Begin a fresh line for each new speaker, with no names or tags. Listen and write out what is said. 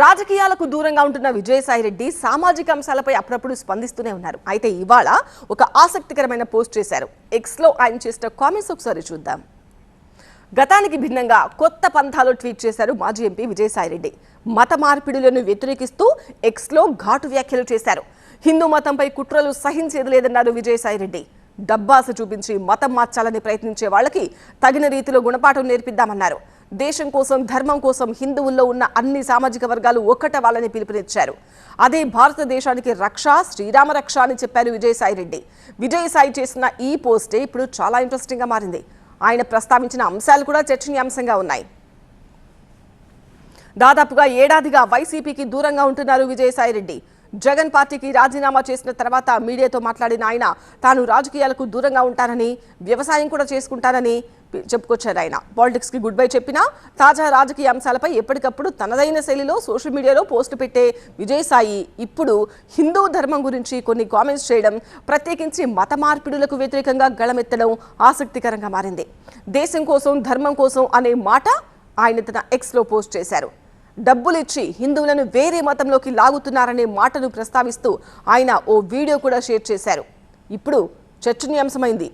రాజకీయాలకు దూరంగా ఉంటున్న విజయసాయిరెడ్డి సామాజిక అంశాలపై అప్పుడప్పుడు స్పందిస్తూనే ఉన్నారు. అయితే ఇవాళ ఒక ఆసక్తికరమైన పోస్ట్ చేశారు. ఎక్స్లో ఆయన చేసిన కామెంట్స్ ఒకసారి చూద్దాం. గతానికి భిన్నంగా కొత్త పంథాలు ట్వీట్ చేశారు మాజీ ఎంపీ విజయసాయిరెడ్డి మత మార్పిడులను వ్యతిరేకిస్తూ ఎక్స్లో ఘాటు వ్యాఖ్యలు చేశారు. హిందూ మతంపై కుట్రలు సహించేది లేదన్నారు విజయసాయిరెడ్డి డబ్బాస చూపించి మతం మార్చాలని ప్రయత్నించే వాళ్ళకి తగిన రీతిలో గుణపాఠం నేర్పిద్దామన్నారు. దేశం కోసం ధర్మం కోసం హిందువుల్లో ఉన్న అన్ని సామాజిక వర్గాలు ఒక్కటవ్వాలని పిలుపునిచ్చారు. అదే భారతదేశానికి రక్ష శ్రీరామ రక్ష అని చెప్పారు విజయసాయిరెడ్డి విజయసాయి చేసిన ఈ పోస్టే ఇప్పుడు చాలా ఇంట్రెస్టింగ్గా మారింది. ఆయన ప్రస్తావించిన అంశాలు కూడా చర్చనీయాంశంగా ఉన్నాయి. దాదాపుగా ఏడాదిగా వైసీపీకి దూరంగా ఉంటున్నారు విజయసాయిరెడ్డి. జగన్ పార్టీకి రాజీనామా చేసిన తర్వాత మీడియాతో మాట్లాడిన ఆయన తాను రాజకీయాలకు దూరంగా ఉంటానని వ్యవసాయం కూడా చేసుకుంటానని చెప్పుకొచ్చారు ఆయన. పాలిటిక్స్కి గుడ్ బై చెప్పినా తాజా రాజకీయ అంశాలపై ఎప్పటికప్పుడు తనదైన శైలిలో సోషల్ మీడియాలో పోస్టు పెట్టే విజయసాయి ఇప్పుడు హిందూ ధర్మం గురించి కొన్ని కామెంట్స్ చేయడం ప్రత్యేకించి మత మార్పిడులకు వ్యతిరేకంగా గళమెత్తడం ఆసక్తికరంగా మారింది. దేశం కోసం ధర్మం కోసం అనే మాట ఆయన తన ఎక్స్లో పోస్ట్ చేశారు. డబ్బులిచ్చి హిందువులను వేరే మతంలోకి లాగుతున్నారనే మాటను ప్రస్తావిస్తూ ఆయన ఓ వీడియో కూడా షేర్ చేశారు. ఇప్పుడు చర్చనీయాంశమైంది.